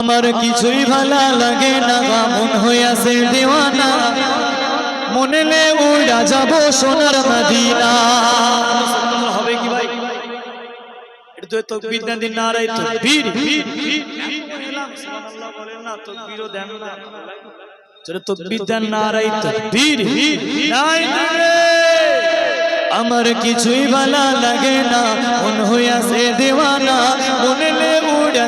আমার কিছুই ভালো লাগে না মন হইয়াছে দেওয়ানা। মনে লে উড়া যাব সোনার মদিনা। হবে কি ভাই? এটা তো তকবীর দেন দিন নারাই তকবীর। সুবহানাল্লাহ বলেন না তকবীরও দেন না চলো তকবীর দেন নারাই তকবীর। নাই আমার কিছুই ভালো লাগে না মন হইয়াছে দেওয়ানা।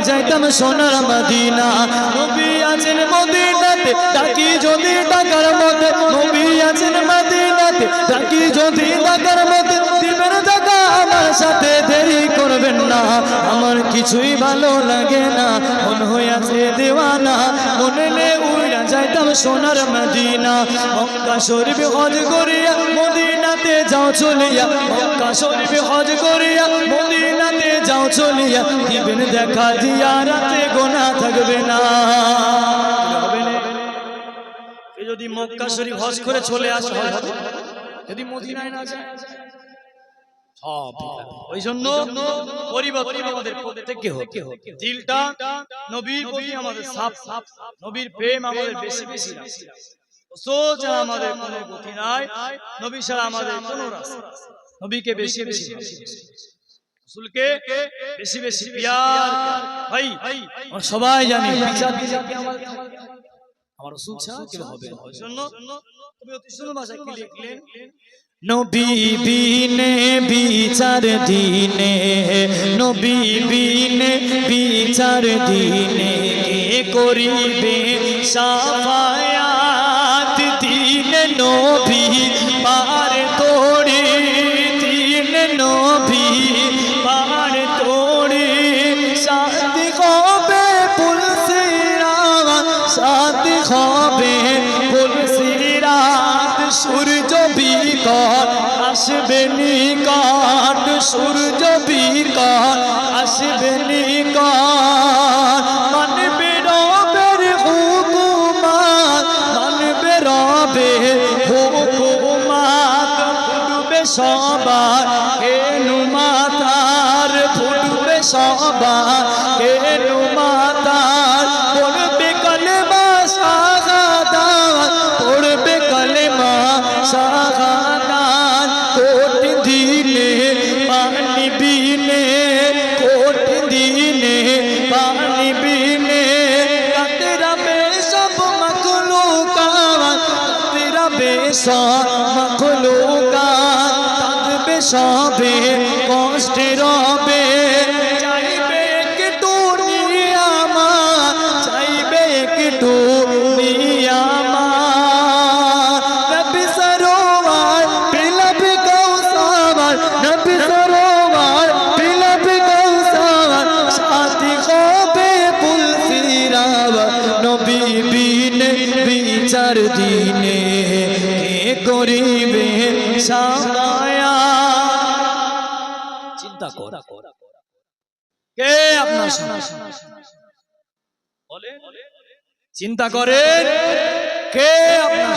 যাইতাম সোনার মদিনা। নবী আছেন মদিনাতে, ডাকি যদি টাকার মতে নবী আছেন মদিনাতে, ডাকি যদি টাকার মতে দিবেন টাকা আমার সাথে দেরি করবেন না। আমার কিছুই ভালো লাগে না, মন হয়ে আছে দেওয়ানা। মনে উড়া যাইতাম সোনার মদিনা, মক্কা শরীফ হজ করিয়া মদিনাতে যাও চলিয়া, মক্কা শরীফ হজ করিয়া মদিনাতে যাও চলিয়া দিবেন দেখা দিয়া রাতে গোনা থাকবে না। যদি মক্কা শরীফ হজ করে চলে আসে, যদি মদিনায় না যায়? ওই জন্য পরিবর্তন আমাদের প্রত্যেককে হতে হবে। দিলটা নবীর প্রতি আমাদের সাফ সাফ নবীর প্রেম আমাদের বেশি বেশি আমাদের কোনো গতি নাই নবী ছাড়া আমাদের কোনো রাস্তা নবীকে বেশি বেশি। বেশি বেশি পিয়ার ভাই সবাই জানি। আমার রাসূল ছাড়া কেউ হবে না। ওই জন্য তুমি অতি সুন্দর ভাষায় কি লিখলেন? নবী বিনে বিচার দিনে নবী বিনে বিচার দিনে কে করিবে সাফায়াত দিনে নবী হবে পুলসিরাত সূর্য বিকট, আসবে নিকট। সূর্য বিকট, আসবে নিকট। মানবে রবের হুকুমাত, মানবে রবের হুকুমাত। ফুটবে সবার হেনু মাতার ফুটবে সবার হেনু মাতার পানি বিনে কাতরা বেসব মখলুকাত কাতরা বেসব মখলুকাত কাঁদবে সবে কষ্টে রবে। চাইবে বিচার দিনে করিবে সামায়া চিন্তা কর। কে আপনার চিন্তা করেন। কে আপনার?